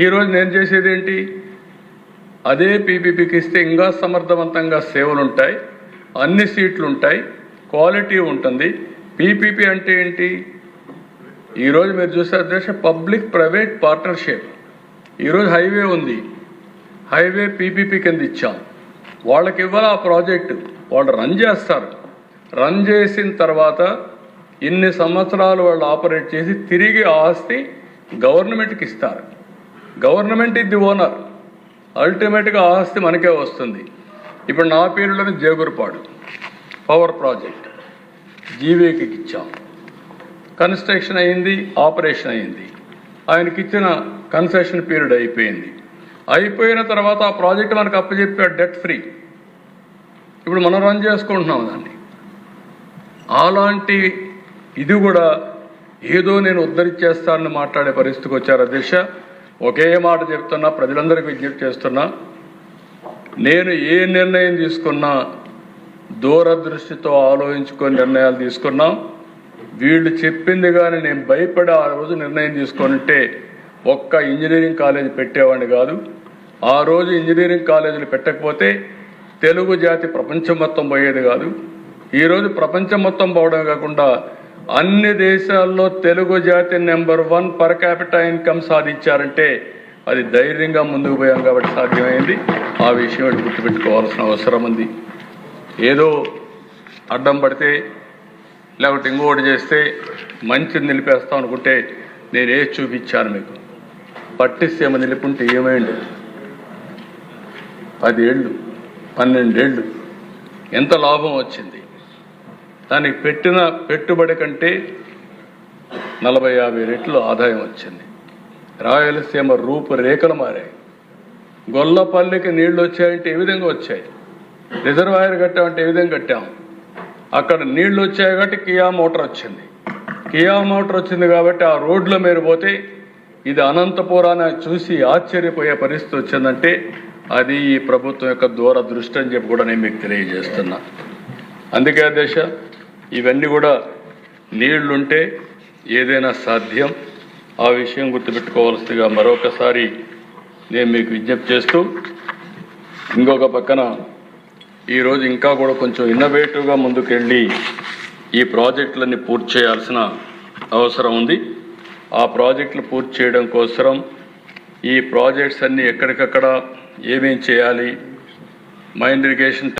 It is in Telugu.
ఈరోజు నేను చేసేది ఏంటి? అదే పీపీపీకి ఇస్తే ఇంకా సమర్థవంతంగా సేవలు ఉంటాయి అన్ని సీట్లు ఉంటాయి క్వాలిటీ ఉంటుంది. పీపీపీ అంటే ఏంటి? ఈరోజు మీరు చూసే అధ్యక్ష పబ్లిక్ ప్రైవేట్ పార్ట్నర్షిప్. ఈరోజు హైవే ఉంది. హైవే పీపీపీ కింద ఇచ్చాం. వాళ్ళకి ఇవ్వాలి ఆ ప్రాజెక్టు? వాళ్ళు రన్ చేస్తారు. రన్ చేసిన తర్వాత ఇన్ని సంవత్సరాలు వాళ్ళు ఆపరేట్ చేసి తిరిగి ఆస్తి గవర్నమెంట్కి ఇస్తారు. గవర్నమెంట్ ఇది ఓనర్ అల్టిమేట్గా ఆస్తి మనకే వస్తుంది. ఇప్పుడు నా పేరులోని జేగురుపాడు పవర్ ప్రాజెక్ట్ జీవీకి ఇచ్చాం. కన్స్ట్రక్షన్ అయింది ఆపరేషన్ అయింది. ఆయనకి ఇచ్చిన కన్సెషన్ పీరియడ్ అయిపోయింది. అయిపోయిన తర్వాత ఆ ప్రాజెక్ట్ మనకు అప్పచెప్పాడు డెట్ ఫ్రీ ఇప్పుడు మనం రన్ చేసుకుంటున్నాం దాన్ని. అలాంటి ఇది కూడా ఏదో నేను ఉద్ధరించేస్తానని మాట్లాడే పరిస్థితికి వచ్చారు అధ్యక్ష ఒకే మాట చెప్తున్నా ప్రజలందరికీ విజ్ఞప్తి చేస్తున్నా. నేను ఏ నిర్ణయం తీసుకున్నా దూరదృష్టితో ఆలోచించుకొని నిర్ణయాలు తీసుకున్నాం. వీళ్ళు చెప్పింది కానీ నేను భయపడి ఆ రోజు నిర్ణయం తీసుకుంటే ఒక్క ఇంజనీరింగ్ కాలేజ్ పెట్టేవాడిని కాదు. ఆ రోజు ఇంజనీరింగ్ కాలేజీలు పెట్టకపోతే తెలుగు జాతి ప్రపంచం మొత్తం పోయేది కాదు. ఈరోజు ప్రపంచం మొత్తం పోవడం కాకుండా అన్ని దేశాల్లో తెలుగు జాతి number one per capita income సాధించారంటే అది ధైర్యంగా ముందుకు పోయాం కాబట్టి సాధ్యమైంది. ఆ విషయం గుర్తుపెట్టుకోవాల్సిన అవసరం ఉంది. ఏదో అడ్డం పడితే లేకపోతే ఇంకోటి చేస్తే మంచిది నిలిపేస్తాం అనుకుంటే నేను ఏ చూపించాను మీకు? పట్టిసీమ నిలుపుంటే ఏమైంది? పదేళ్ళు పన్నెండేళ్ళు ఎంత లాభం వచ్చింది? దానికి పెట్టిన పెట్టుబడి కంటే నలభై యాభై రెట్లు ఆదాయం వచ్చింది. రాయలసీమ రూపురేఖలు మారాయి. గొల్లపల్లికి నీళ్ళు వచ్చాయంటే ఏ విధంగా వచ్చాయి? రిజర్వాయర్ కట్టామంటే ఏ విధంగా కట్టాం? అక్కడ నీళ్ళు వచ్చాయి కాబట్టి కియా మోటార్ వచ్చింది. కియా మోటార్ వచ్చింది కాబట్టి ఆ రోడ్ల మీరు పోతే ఇది అనంతపురాన్ని చూసి ఆశ్చర్యపోయే పరిస్థితి వచ్చిందంటే అది ఈ ప్రభుత్వం యొక్క దూరదృష్టి అని చెప్పి కూడా నేను మీకు తెలియజేస్తున్నా. అందుకే దేశ ఇవన్నీ కూడా నీళ్ళుంటే ఏదైనా సాధ్యం. ఆ విషయం గుర్తుపెట్టుకోవాల్సిందిగా మరొకసారి నేను మీకు విజ్ఞప్తి చేస్తూ ఇంకొక పక్కన ఈరోజు ఇంకా కూడా కొంచెం ఇన్నోవేటివ్గా ముందుకెళ్ళి ఈ ప్రాజెక్టులన్నీ పూర్తి చేయాల్సిన అవసరం ఉంది. ఆ ప్రాజెక్టులు పూర్తి చేయడం కోసం ఈ ప్రాజెక్ట్స్ అన్నీ ఎక్కడికక్కడ ఏమేం చేయాలి మైండ్ ఇరిగేషన్